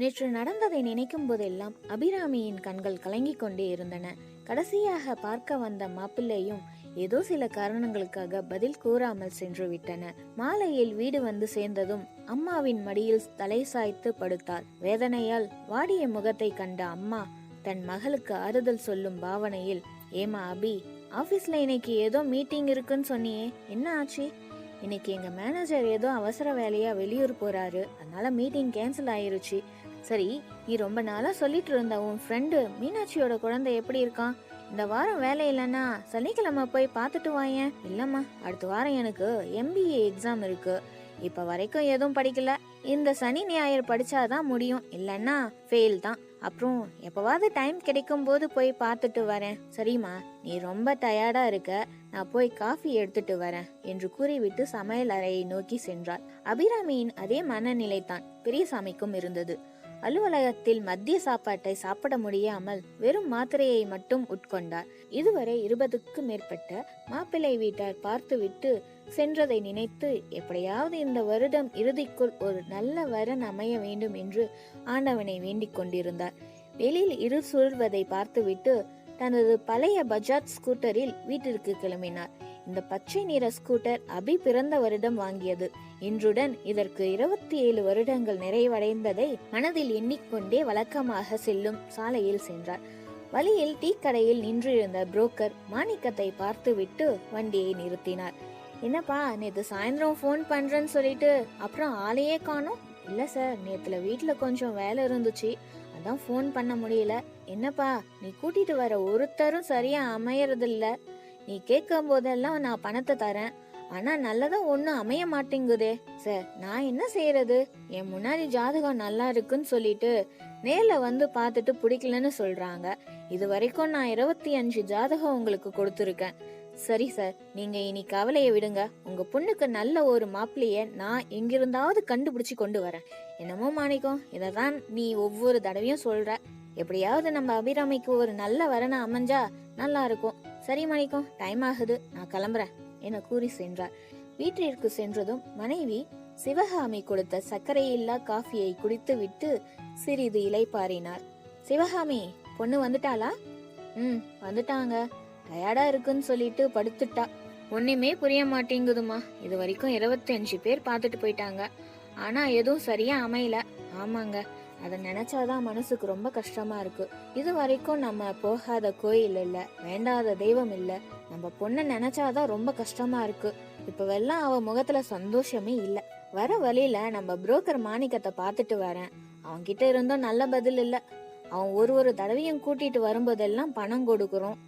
நேற்று நடந்ததை நினைக்கும் போதெல்லாம் அபிராமியின் கண்கள் கலங்கிக் கொண்டே இருந்தன. கடைசியாக பார்க்க வந்த மாப்பிள்ளையும் ஏதோ சில காரணங்களுக்காக பதில் கூறாமல் சென்று விட்டன. மாலையில் வீடு வந்து சேர்ந்ததும் அம்மாவின் மடியில் தலை சாய்த்து படுத்தாள். வேதனையால் வாடிய முகத்தை கண்ட அம்மா தன் மகளுக்கு ஆறுதல் சொல்லும் பாவனையில் ஏமா அபி ஆபீஸ்ல இன்னைக்கு ஏதோ மீட்டிங் இருக்குன்னு சொன்னியே என்ன ஆச்சு? இன்னைக்கு எங்க மேனேஜர் ஏதோ அவசர வேலையா வெளியூர் போறாரு. அதனால மீட்டிங் கேன்சல் ஆயிருச்சு. சரி நீ ரொம்ப நாளாக சொல்லிட்டு இருந்த உன் ஃப்ரெண்டு மீனாட்சியோட குழந்தை எப்படி இருக்கான்? இந்த வாரம் வேலை இல்லைன்னா சனிக்கிழமை போய் பார்த்துட்டு வாயேன் இல்லைம்மா அடுத்த வாரம் எனக்கு எம்பிஏ எக்ஸாம் இருக்கு. இப்போ வரைக்கும் எதுவும் படிக்கல. இந்த சனி ஞாயிறு படிச்சாதான் முடியும். இல்லைன்னா ஃபெயில் தான். அப்புறம் எப்போவாவது டைம் கிடைக்கும் போது போய் பார்த்துட்டு வரேன். சரிம்மா நீ ரொம்ப டயர்டா இருக்க. நான் போய் காஃபி எடுத்துட்டு வரேன் என்று கூறிவிட்டு சமையல் அறையை நோக்கி சென்றாள். அபிராமியின் அதே மனநிலை தான் பெரியசாமிக்கும் இருந்தது. அலுவலகத்தில் மத்திய சாப்பாட்டை சாப்பிட முடியாமல் வெறும் மாத்திரையை மட்டும் உட்கொண்டார். இதுவரை இருபதுக்கும் மேற்பட்ட மாப்பிள்ளை வீட்டார் பார்த்துவிட்டு சென்றதை நினைத்து எப்படியாவது இந்த வருடம் இறுதிக்குள் ஒரு நல்ல வரன் அமைய வேண்டும் என்று ஆண்டவனை வேண்டிக் கொண்டிருந்தார். வெளியில் இரு சுழல்வதை பார்த்துவிட்டு தனது பழைய பஜாஜ் ஸ்கூட்டரில் வீட்டிற்கு கிளம்பினார். இந்த பச்சை நிற ஸ்கூட்டர் அபி பிறந்த வருடம் வாங்கியது. இன்றுடன் இதற்கு இருபத்தி ஏழு வருடங்கள் நிறைவடைந்ததை மனதில் எண்ணிக்கொண்டே வழக்கமாக செல்லும் சாலையில் சென்றார். வழியில் டீ கடையில் நின்றிருந்த புரோக்கர் மாணிக்கத்தை பார்த்துவிட்டு வண்டியை நிறுத்தினார். என்னப்பா நேத்து சாயந்தரம் ஃபோன் பண்றேன்னு சொல்லிட்டு அப்புறம் ஆளையே காணோம்? இல்ல சார் நேத்துல வீட்டில் கொஞ்சம் வேலை இருந்துச்சு. அதான் ஃபோன் பண்ண முடியல. என்னப்பா நீ கூட்டிட்டு வர ஒருத்தரும் சரியா அமையறதில்ல. நீ கேட்கும் போதெல்லாம் நான் பணத்தை தரேன். ஆனா நல்லதா ஒண்ணு அமைய மாட்டேங்குதே. சார் நான் என்ன செய்யறது என் முன்னாடி ஜாதகம் நல்லா இருக்குன்னு சொல்லிட்டு நேர்ல வந்து பார்த்துட்டு பிடிக்கலன்னு சொல்றாங்க. இது வரைக்கும் நான் இருபத்தி அஞ்சு ஜாதகம் உங்களுக்கு கொடுத்துருக்கேன். சரி சார் நீங்க இனி கவலையை விடுங்க. உங்க பொண்ணுக்கு நல்ல ஒரு மாப்பிள்ளைய நான் எங்கிருந்தாவது கண்டுபிடிச்சு கொண்டு வரேன். என்னமோ மாணிக்கம் இததான் நீ ஒவ்வொரு தடவையும் சொல்ற. எப்படியாவது நம்ம அபிராமிக்கு ஒரு நல்ல வரனை அமைஞ்சா நல்லா இருக்கும். சரி மாணிக்கம் டைம் ஆகுது. நான் கிளம்புறேன். என கூறி சென்றார். வீட்டிற்கு சென்றதும் மனைவி சிவகாமி கொடுத்த சர்க்கரையில்லா காஃபியை குடித்து விட்டு சிறிது இலைப்பாறினார். சிவகாமி பொண்ணு வந்துட்டாளா? ம் வந்துட்டாங்க. டயர்டா இருக்குன்னு சொல்லிட்டு படுத்துட்டா. ஒண்ணுமே புரிய மாட்டேங்குதுமா இது வரைக்கும் இருபத்தஞ்சு பேர் பார்த்துட்டு போயிட்டாங்க. ஆனா எதுவும் சரியா அமையல. ஆமாங்க. அதை நினைச்சாதான் மனசுக்கு ரொம்ப கஷ்டமா இருக்கு. இது வரைக்கும் நம்ம போகாத கோயில் இல்ல வேண்டாத தெய்வம் இல்ல நம்ம பொண்ணை நினைச்சாதான் ரொம்ப கஷ்டமா இருக்கு. இப்போவெல்லாம் அவ முகத்துல சந்தோஷமே இல்ல. வர வழியில நம்ம புரோக்கர் மாணிக்கத்தை பார்த்துட்டு வரேன். அவன்கிட்ட இருந்தும் நல்ல பதில் இல்ல. அவன் ஒரு ஒரு தடவையும் கூட்டிட்டு வரும்போதெல்லாம் பணம் கொடுக்குறோம்.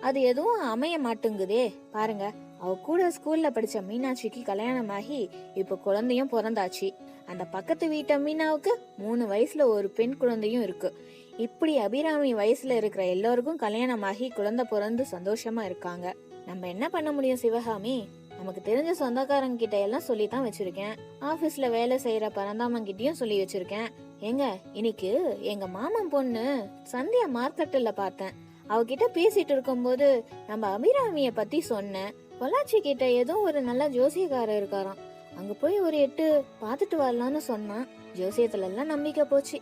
அது எதுவும் அமைய மாட்டேங்குதே. பாருங்க அவ கூட ஸ்கூல்ல படிச்ச மீனாட்சிக்கு கல்யாணமாகி இப்ப குழந்தையும் பிறந்தாச்சு. அந்த பக்கத்து வீட்டு மீனாவுக்கு மூணு வயசுல ஒரு பெண் குழந்தையும் இருக்கு. இப்படி அபிராமி வயசுல இருக்கிற எல்லோருக்கும் கல்யாணமாகி குழந்தை பிறந்து சந்தோஷமா இருக்காங்க. நம்ம என்ன பண்ண முடியும் சிவகாமி? நமக்கு தெரிஞ்ச சொந்தக்காரங்க கிட்ட எல்லாம் சொல்லி தான் வச்சிருக்கேன். ஆபீஸ்ல வேலை செய்யற பரந்தாமன் கிட்டயும் சொல்லி வச்சிருக்கேன். ஏங்க இன்னைக்கு எங்க மாமன் பொண்ணு சந்தியா மார்க்கெட்டில் பார்த்தேன். அவகிட்ட பேசிட்டு இருக்கும்போது நம்ம அபிராமிய பத்தி சொன்னேன். பொள்ளாச்சி கிட்ட ஏதோ ஒரு நல்ல ஜோசியக்காரர் இருக்காராம். அங்க போய் ஒரு எட்டு பார்த்துட்டு வரலாம்னு சொன்னான். ஜோசியத்துல எல்லாம் நம்பிக்கை போச்சு.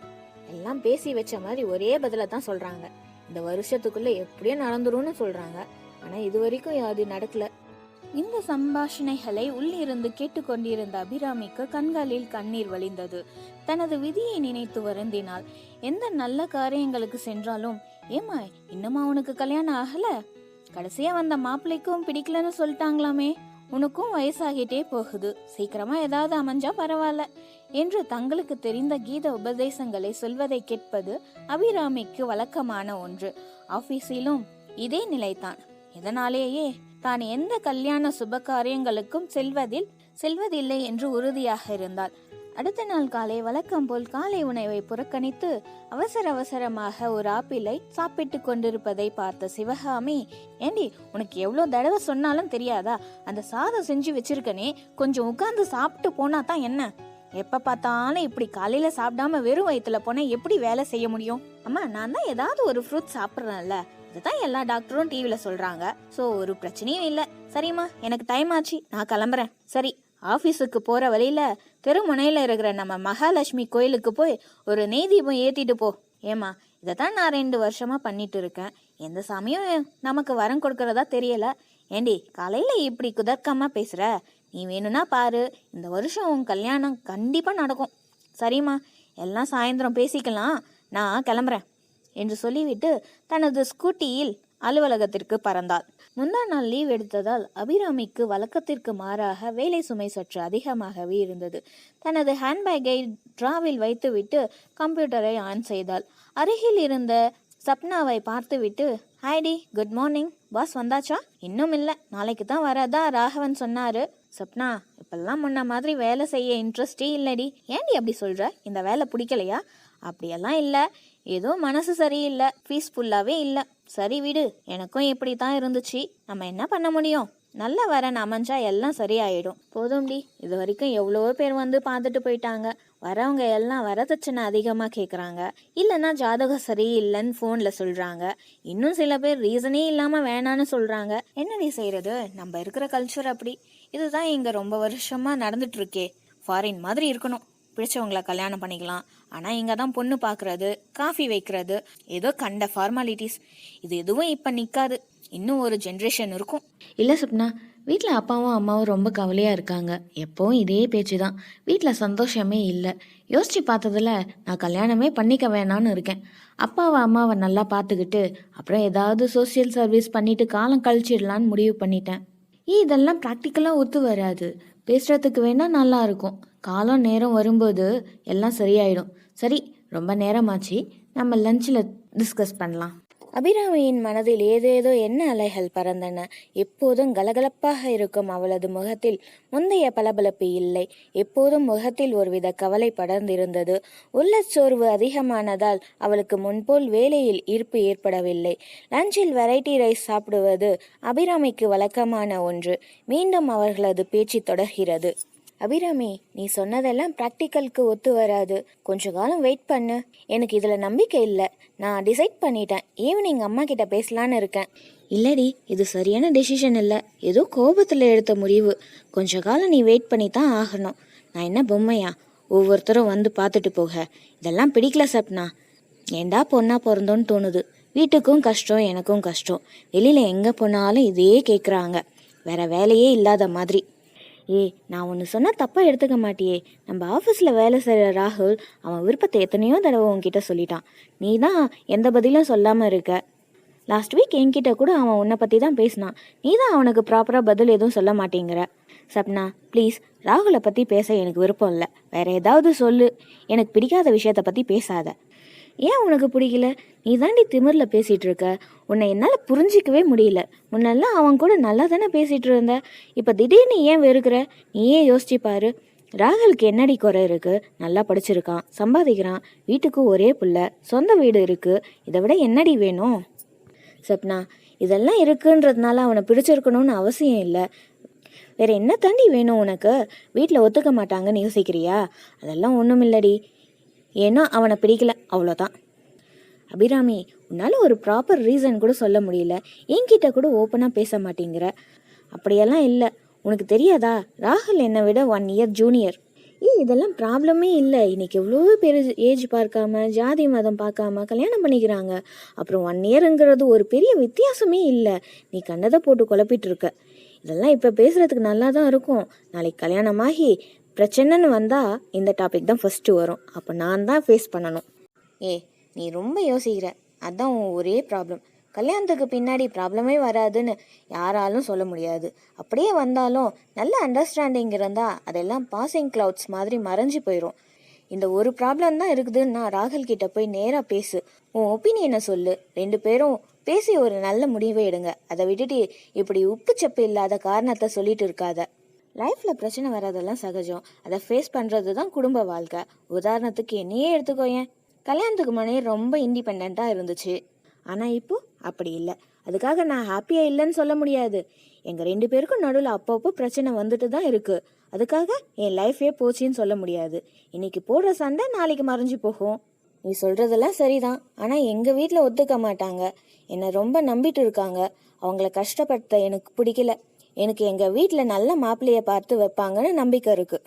எல்லாம் பேசி வச்ச மாதிரி ஒரே பதில தான் சொல்றாங்க. இந்த வருஷத்துக்குள்ள எப்படியும் நடந்துரும்னு சொல்றாங்க. ஆனா இது வரைக்கும் அது நடக்கல. இந்த சம்பாஷணைகளை உள்ளிருந்து கேட்டுக்கொண்டிருந்த அபிராமிக்கு கண்களில் கண்ணீர் வழிந்தது. தனது விதியை நினைத்து வருந்தினாள். எந்த நல்ல காரியங்களுக்கு சென்றாலும் ஏமா இன்னுமா உனக்கு கல்யாணம் ஆகல? கடைசியா வந்த மாப்பிள்ளைக்கும் பிடிக்கலன்னு சொல்லிட்டாங்களாமே? உனக்கும் வயசாகிட்டே போகுது. சீக்கிரமா ஏதாவது அமைஞ்சா பரவாயில்ல. என்று தங்களுக்கு தெரிந்த கீத உபதேசங்களை சொல்வதை கேட்பது அபிராமிக்கு வழக்கமான ஒன்று. ஆபீஸிலும் இதே நிலைதான். இதனாலேயே தான் எந்த கல்யாண சுப காரியங்களுக்கும் செல்வதில் செல்வதில்லை என்று உறுதியாக இருந்தாள். அடுத்த நாள் காலை வழக்கம் போல் காலை உணவை புறக்கணித்து அவசர அவசரமாக ஒரு ஆப்பிளை சாப்பிட்டு கொண்டிருப்பதை பார்த்த சிவகாமி ஏண்டி உனக்கு எவ்வளோ தடவை சொன்னாலும் தெரியாதா? அந்த சாதம் செஞ்சு வச்சிருக்கனே கொஞ்சம் உட்கார்ந்து சாப்பிட்டு போனா தான் என்ன? எப்ப பார்த்தாலும் இப்படி காலையில சாப்பிடாம வெறும் வயிற்றுல போனா எப்படி வேலை செய்ய முடியும்? அம்மா நான் தான் ஏதாவது ஒரு ஃப்ரூட் சாப்பிட்றேன்ல. இதுதான் எல்லா டாக்டரும் டிவியில சொல்றாங்க. சோ ஒரு பிரச்சனையும் இல்லை. சரிம்மா எனக்கு டைம் ஆச்சு. நான் கிளம்புறேன். சரி. ஆஃபீஸுக்கு போகிற வழியில் தெருமுனையில் இருக்கிற நம்ம மகாலட்சுமி கோயிலுக்கு போய் ஒரு நெய் தீபம் ஏற்றிட்டு போ. ஏமா இதை தான் நான் ரெண்டு வருஷமாக பண்ணிட்டு இருக்கேன். எந்த சாமியும் நமக்கு வரம் கொடுக்கறதா தெரியல. ஏண்டி காலையில் இப்படி குதர்க்கமாக பேசுகிற நீ வேணும்னா பாரு இந்த வருஷம் உன் கல்யாணம் கண்டிப்பாக நடக்கும். சரிம்மா எல்லாம் சாயந்தரம் பேசிக்கலாம். நான் கிளம்புறேன் என்று சொல்லிவிட்டு தனது ஸ்கூட்டியில் அலுவலகத்திற்கு பறந்தாள். முந்தா நாள் லீவ் எடுத்ததால் அபிராமிக்கு வழக்கத்திற்கு மாறாக வேலை சுமை சற்று அதிகமாகவே இருந்தது. தனது ஹேண்ட்பேக்கை டிராவில் வைத்துவிட்டு கம்ப்யூட்டரை ஆன் செய்தாள். அருகில் இருந்த சப்னாவை பார்த்துவிட்டு ஹாய்டி குட் மார்னிங் பாஸ் வந்தாச்சா? இன்னும் இல்லை. நாளைக்கு தான் வரதா? ராகவன் சொன்னாரு. சப்னா இப்பெல்லாம் முன்ன மாதிரி வேலை செய்ய இன்ட்ரெஸ்டே இல்லடி. ஏன்டி அப்படி சொல்ற? இந்த வேலை பிடிக்கலையா? அப்படியெல்லாம் இல்லை. ஏதோ மனசு சரியில்லை. பீஸ்ஃபுல்லாகவே இல்லை. சரி விடு. எனக்கும் இப்படி தான் இருந்துச்சு. நம்ம என்ன பண்ண முடியும்? நல்ல வரன் அமைஞ்சா எல்லாம் சரியாயிடும். போதும்டி இது வரைக்கும் எவ்வளோ பேர் வந்து பார்த்துட்டு போயிட்டாங்க. வரவங்க எல்லாம் வரதட்சணை அதிகமாக கேட்குறாங்க இல்லைன்னா ஜாதகம் சரியில்லைன்னு ஃபோனில் சொல்கிறாங்க இன்னும் சில பேர் ரீசனே இல்லாமல் வேணான்னு சொல்கிறாங்க என்னடி செய்கிறது நம்ம இருக்கிற கல்ச்சர் அப்படி. இதுதான் இங்கே ரொம்ப வருஷமாக நடந்துட்டு இருக்கே. ஃபாரின் மாதிரி இருக்கணும். பிடிச்சவங்கள கல்யாணம் பண்ணிக்கலாம். ஆனால் இங்கே தான் பொண்ணு பார்க்குறது காஃபி வைக்கிறது ஏதோ கண்ட ஃபார்மாலிட்டிஸ் இது எதுவும் இப்போ நிற்காது இன்னும் ஒரு ஜென்ரேஷன் இருக்கும். இல்லை சுப்னா வீட்டில் அப்பாவும் அம்மாவும் ரொம்ப கவலையாக இருக்காங்க. எப்போவும் இதே பேச்சு தான் வீட்டில் சந்தோஷமே இல்லை. யோசிச்சு பார்த்ததுல நான் கல்யாணமே பண்ணிக்க வேணான்னு இருக்கேன். அப்பாவை அம்மாவை நல்லா பார்த்துக்கிட்டு அப்புறம் ஏதாவது சோஷியல் சர்வீஸ் பண்ணிட்டு காலம் கழிச்சிடலான்னு முடிவு பண்ணிட்டேன். ஏ இதெல்லாம் ப்ராக்டிக்கலாக ஒத்து வராது. பேசுகிறதுக்கு வேணால் நல்லா இருக்கும். காலம் நேரம் வரும்போது எல்லாம் சரியாயிடும். சரி ரொம்ப நேரமாச்சு. நம்ம லஞ்சில் டிஸ்கஸ் பண்ணலாம். அபிராமியின் மனதில் ஏதேதோ என்ன அலைகள் பறந்தன. எப்போதும் கலகலப்பாக இருக்கும் அவளது முகத்தில் முந்தைய பளபளப்பு இல்லை. எப்போதும் முகத்தில் ஒருவித கவலை படர்ந்திருந்தது. உள்ளச்சோர்வு அதிகமானதால் அவளுக்கு முன்போல் வேலையில் ஈர்ப்பு ஏற்படவில்லை. லஞ்சில் வெரைட்டி ரைஸ் சாப்பிடுவது அபிராமிக்கு வழக்கமான ஒன்று. மீண்டும் அவர்களது பேச்சு தொடர்கிறது. அபிராமி நீ சொன்னதெல்லாம் ப்ராக்டிக்கலுக்கு ஒத்து வராது. கொஞ்ச காலம் வெயிட் பண்ணு. எனக்கு இதில் நம்பிக்கை இல்லை. நான் டிசைட் பண்ணிட்டேன். ஈவினிங் அம்மா கிட்ட பேசலான்னு இருக்கேன். இல்லடி இது சரியான டெசிஷன் இல்லை. ஏதோ கோபத்தில் எடுத்த முடிவு. கொஞ்ச காலம் நீ வெயிட் பண்ணி தான் ஆகணும். நான் என்ன பொம்மையா? ஒவ்வொருத்தரும் வந்து பார்த்துட்டு போக. இதெல்லாம் பிடிக்கல சப்னா. ஏண்டா பொண்ணா பிறந்தோன்னு தோணுது. வீட்டுக்கும் கஷ்டம் எனக்கும் கஷ்டம். வெளியில் எங்கே போனாலும் இதே கேட்குறாங்க வேற வேலையே இல்லாத மாதிரி. ஏய் நான் ஒன்று சொன்னால் தப்பாக எடுத்துக்க மாட்டியே. நம்ம ஆஃபீஸில் வேலை செய்கிற ராகுல் அவன் விருப்பத்தை எத்தனையோ தடவை உன்கிட்ட சொல்லிட்டான். நீ தான் எந்த பதிலும் சொல்லாமல் இருக்க. லாஸ்ட் வீக் என்கிட்ட கூட அவன் உன்னை பற்றி தான் பேசினான். நீ தான் அவனுக்கு ப்ராப்பராக பதில் எதுவும் சொல்ல மாட்டேங்கிற. சப்னா ப்ளீஸ் ராகுலை பற்றி பேச எனக்கு விருப்பம் இல்லை. வேற ஏதாவது சொல்லு. எனக்கு பிடிக்காத விஷயத்தை பற்றி பேசாத. ஏன் உனக்கு பிடிக்கல நீ தாண்டி திமிரில் பேசிகிட்டு இருக்க உன்னை என்னால் புரிஞ்சிக்கவே முடியல. முன்னெல்லாம் அவன் கூட நல்லா தானே பேசிகிட்டு இருந்த. இப்போ திடீர்னு ஏன் வெறுக்கிற? நீ ஏன் யோசிச்சுப்பாரு ராகுலுக்கு என்னடி குறை இருக்குது நல்லா படிச்சிருக்கான் சம்பாதிக்கிறான் வீட்டுக்கு ஒரே புள்ள சொந்த வீடு இருக்குது இதை விட என்னடி வேணும்? சப்னா இதெல்லாம் இருக்குன்றதுனால அவனை பிடிச்சிருக்கணும்னு அவசியம் இல்லை. வேற என்ன தாண்டி வேணும் உனக்கு? வீட்டில் ஒத்துக்க மாட்டாங்கன்னு யோசிக்கிறியா? அதெல்லாம் ஒன்றும் இல்லடி ஏன்னா அவனை பிடிக்கல. அவ்வளோதான் அபிராமி உன்னால் ஒரு ப்ராப்பர் ரீசன் கூட சொல்ல முடியல. என்கிட்ட கூட ஓப்பனாக பேச மாட்டேங்கிற. அப்படியெல்லாம் இல்லை. உனக்கு தெரியாதா? ராகுல் என்னை விட ஒன் இயர் ஜூனியர் ஏ இதெல்லாம் ப்ராப்ளமே இல்லை. இன்னைக்கு எவ்வளோ பேர் ஏஜ் பார்க்காம ஜாதி மதம் பார்க்காம கல்யாணம் பண்ணிக்கிறாங்க. அப்புறம் ஒன் இயருங்கிறது ஒரு பெரிய வித்தியாசமே இல்லை. நீ கண்டதை போட்டு குழப்பிட்டு இருக்க. இதெல்லாம் இப்போ பேசுகிறதுக்கு நல்லா தான் இருக்கும். நாளைக்கு கல்யாணமாகி பிரச்சனைன்னு வந்தால் இந்த டாபிக் தான் ஃபஸ்ட்டு வரும். அப்போ நான் தான் ஃபேஸ் பண்ணணும். ஏ நீ ரொம்ப யோசிக்கிற. அதான் உன் ஒரே ப்ராப்ளம் கல்யாணத்துக்கு பின்னாடி ப்ராப்ளமே வராதுன்னு யாராலும் சொல்ல முடியாது. அப்படியே வந்தாலும் நல்ல அண்டர்ஸ்டாண்டிங் இருந்தால் அதெல்லாம் பாசிங் கிளவுட்ஸ் மாதிரி மறைஞ்சு போயிடும் இந்த ஒரு ப்ராப்ளம் தான் இருக்குதுன்னா ராகுல் கிட்ட போய் நேராக பேசு. உன் ஒப்பீனியனை சொல்லு. ரெண்டு பேரும் பேசி ஒரு நல்ல முடிவை எடுங்க. அதை விட்டுட்டு இப்படி உப்பு சப்பு இல்லாத காரணத்தை சொல்லிட்டு இருக்காத. லைஃப்பில் பிரச்சனை வர்றதெல்லாம் சகஜம். அதை ஃபேஸ் பண்ணுறது தான் குடும்ப வாழ்க்கை. உதாரணத்துக்கு என்னையே எடுத்துக்கோயேன். கல்யாணத்துக்கு முன்னாடி ரொம்ப இண்டிபெண்ட்டாக இருந்துச்சு. ஆனால் இப்போ அப்படி இல்லை. அதுக்காக நான் ஹாப்பியாக இல்லைன்னு சொல்ல முடியாது. எங்கள் ரெண்டு பேருக்கும் நடுவில் அப்பப்போ பிரச்சனை வந்துட்டு தான் இருக்குது அதுக்காக என் லைஃபே போச்சுன்னு சொல்ல முடியாது. இன்னைக்கு போடுற சண்டை நாளைக்கு மறைஞ்சு போகும். நீ சொல்கிறதெல்லாம் சரிதான். ஆனால் எங்கள் வீட்டில் ஒத்துக்க மாட்டாங்க. என்னை ரொம்ப நம்பிட்டு இருக்காங்க. அவங்கள கஷ்டப்படுத்த எனக்கு பிடிக்கல. எனக்கு எங்கள் வீட்டில் நல்ல மாப்பிள்ளைய பார்த்து வைப்பாங்கன்னு நம்பிக்கை இருக்குது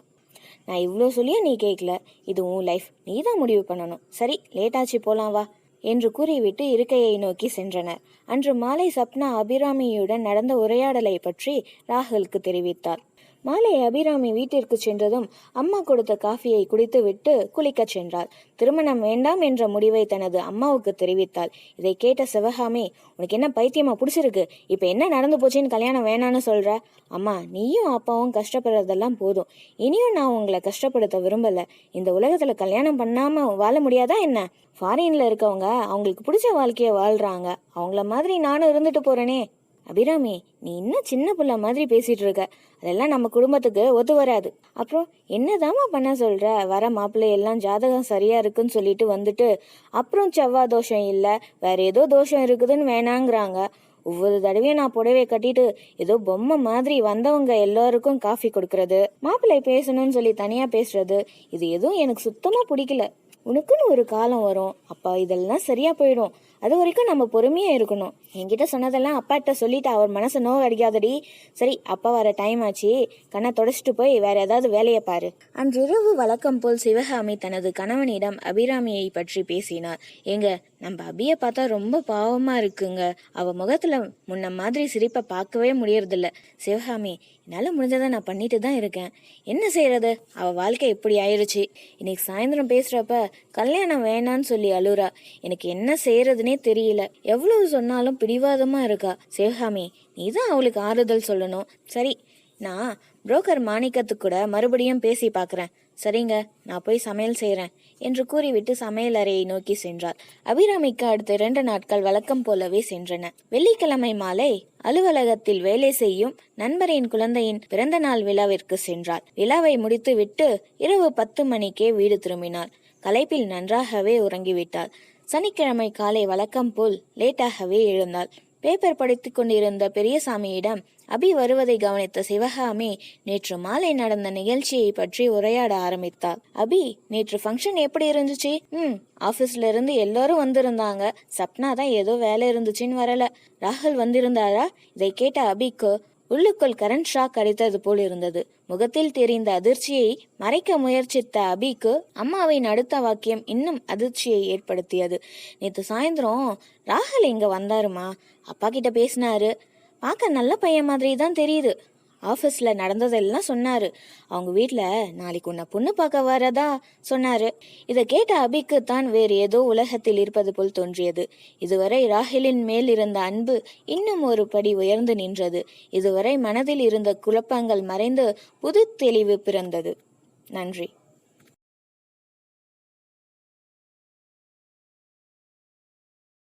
நான் இவ்வளோ சொல்லியும் நீ கேட்கல இது உன் லைஃப் நீ தான் முடிவு பண்ணணும். சரி லேட்டாச்சு போலாம் வா என்று கூறிவிட்டு இருக்கையை நோக்கி சென்றனர். அன்று மாலை சப்னா அபிராமியுடன் நடந்த உரையாடலை பற்றி ராகுலுக்கு தெரிவித்தார். மாலை அபிராமி வீட்டிற்கு சென்றதும் அம்மா கொடுத்த காஃபியை குடித்துவிட்டு குளிக்கச் சென்றாள். திருமணம் வேண்டாம் என்ற முடிவை தனது அம்மாவுக்கு தெரிவித்தாள். இதை கேட்ட சிவகாமி உனக்கு என்ன பைத்தியமா பிடிச்சிருக்கு? இப்போ என்ன நடந்து போச்சுன்னு கல்யாணம் வேணான்னு சொல்ற? அம்மா நீயும் அப்பாவும் கஷ்டப்படுறதெல்லாம் போதும். இனியும் நான் உங்களை கஷ்டப்படுத்த விரும்பல. இந்த உலகத்துல கல்யாணம் பண்ணாம வாழ முடியாதா என்ன? ஃபாரின்ல இருக்கவங்க அவங்களுக்கு பிடிச்ச வாழ்க்கையை வாழ்றாங்க. அவங்கள மாதிரி நானும் இருந்துட்டு போறேனே. அபிராமி நீ இன்னும் சின்ன பிள்ளை மாதிரி பேசிட்டு இருக்க? அதெல்லாம் நம்ம குடும்பத்துக்கு ஒத்து வராது. அப்புறம் என்னதாம்மா பண்ண சொல்ற? வர மாப்பிள்ளை எல்லாம் ஜாதகம் சரியா இருக்குன்னு சொல்லிட்டு வந்துட்டு அப்புறம் செவ்வாய் தோஷம் இல்லை வேற ஏதோ தோஷம் இருக்குதுன்னு வேணாங்கிறாங்க. ஒவ்வொரு தடவையும் நான் புடவை கட்டிட்டு ஏதோ பொம்மை மாதிரி வந்தவங்க எல்லாருக்கும் காஃபி கொடுக்கறது மாப்பிள்ளை பேசணும்னு சொல்லி தனியா பேசுறது இது எதுவும் எனக்கு சுத்தமா பிடிக்கல. உனக்குன்னு ஒரு காலம் வரும். அப்பா இதெல்லாம் சரியாக போயிடும். அது வரைக்கும் நம்ம பொறுமையாக இருக்கணும். என்கிட்ட சொன்னதெல்லாம் அப்பாட்ட சொல்லிட்டு அவர் மனசை நோவு அடிக்காதடி சரி அப்பா வர டைம் ஆச்சு. கண்ணை தொடச்சிட்டு போய் வேற ஏதாவது வேலையை பாரு. அன்றிரவு வழக்கம் போல் சிவகாமி தனது கணவனிடம் அபிராமியை பற்றி பேசினார். எங்க நம்ம அபியை பார்த்தா ரொம்ப பாவமாக இருக்குங்க. அவள் முகத்தில் முன்ன மாதிரி சிரிப்பை பார்க்கவே முடியறதில்ல. சிவகாமி என்னால் முடிஞ்சதை நான் பண்ணிட்டு தான் இருக்கேன். என்ன செய்கிறது அவள் வாழ்க்கை இப்படி ஆயிடுச்சு இன்னைக்கு சாயந்தரம் பேசுகிறப்ப கல்யாணம் வேணான்னு சொல்லி அழுறா. எனக்கு என்ன செய்கிறதுனே தெரியல. எவ்வளவு சொன்னாலும் பிடிவாதமாக இருக்கா. சிவகாமி நீ தான் அவளுக்கு ஆறுதல் சொல்லணும். சரி நான் புரோக்கர் மாணிக்கத்துக்கு கூட மறுபடியும் பேசி பார்க்குறேன். சரிங்க நான் போய் சமையல் செய்கிறேன் என்று கூறிவிட்டு சமையல் அறையை நோக்கி சென்றார் அபிராமிக்கு அடுத்த இரண்டு நாட்கள் வழக்கம் போலவே சென்றன. வெள்ளிக்கிழமை மாலை அலுவலகத்தில் வேலை செய்யும் நண்பரின் குழந்தையின் பிறந்த நாள் விழாவிற்கு சென்றார் விழாவை முடித்துவிட்டு இரவு பத்து மணிக்கே வீடு திரும்பினார் களைப்பில் நன்றாகவே உறங்கிவிட்டார் சனிக்கிழமை காலை வழக்கம் போல் லேட்டாகவே எழுந்தாள். பேப்பர் படித்துக் கொண்டிருந்த பெரியசாமியிடம் அபி வருவதை கவனித்த சிவகாமி நேற்று மாலை நடந்த நிகழ்ச்சியை பற்றி உரையாட ஆரம்பித்தாள். அபி நேற்று ஃபங்க்ஷன் எப்படி இருந்துச்சு? ம் ஆபீஸ்ல இருந்து எல்லாரும் வந்திருந்தாங்க. சப்னா தான் ஏதோ வேலை இருந்துச்சுன்னு வரல. ராகுல் வந்திருந்தாரா? இதை கேட்ட அபிக்கு உள்ளுக்குள் கரண்ட் ஷாக் அடித்தது போல் இருந்தது. முகத்தில் தெரிந்த அதிர்ச்சியை மறைக்க முயற்சித்த அபிக்கு அம்மாவின் அடுத்த வாக்கியம் இன்னும் அதிர்ச்சியை ஏற்படுத்தியது. நேற்று சாயந்தரம் ராகுல் இங்க வந்தாருமா? அப்பா கிட்ட பேசினாரு. பார்க்க நல்ல பையன் மாதிரி தான் தெரியுது. ஆஃபீஸில் நடந்ததெல்லாம் சொன்னார். அவங்க வீட்டில் நாளைக்கு உன்னை பொண்ணு பார்க்க வரதா சொன்னார். இதை கேட்ட அபிக்கு தான் வேறு ஏதோ உலகத்தில் இருப்பது போல் தோன்றியது. இதுவரை ராஹிலின் மேல் இருந்த அன்பு இன்னும் ஒரு படி உயர்ந்து நின்றது. இதுவரை மனதில் இருந்த குழப்பங்கள் மறைந்து புது தெளிவு பிறந்தது. நன்றி.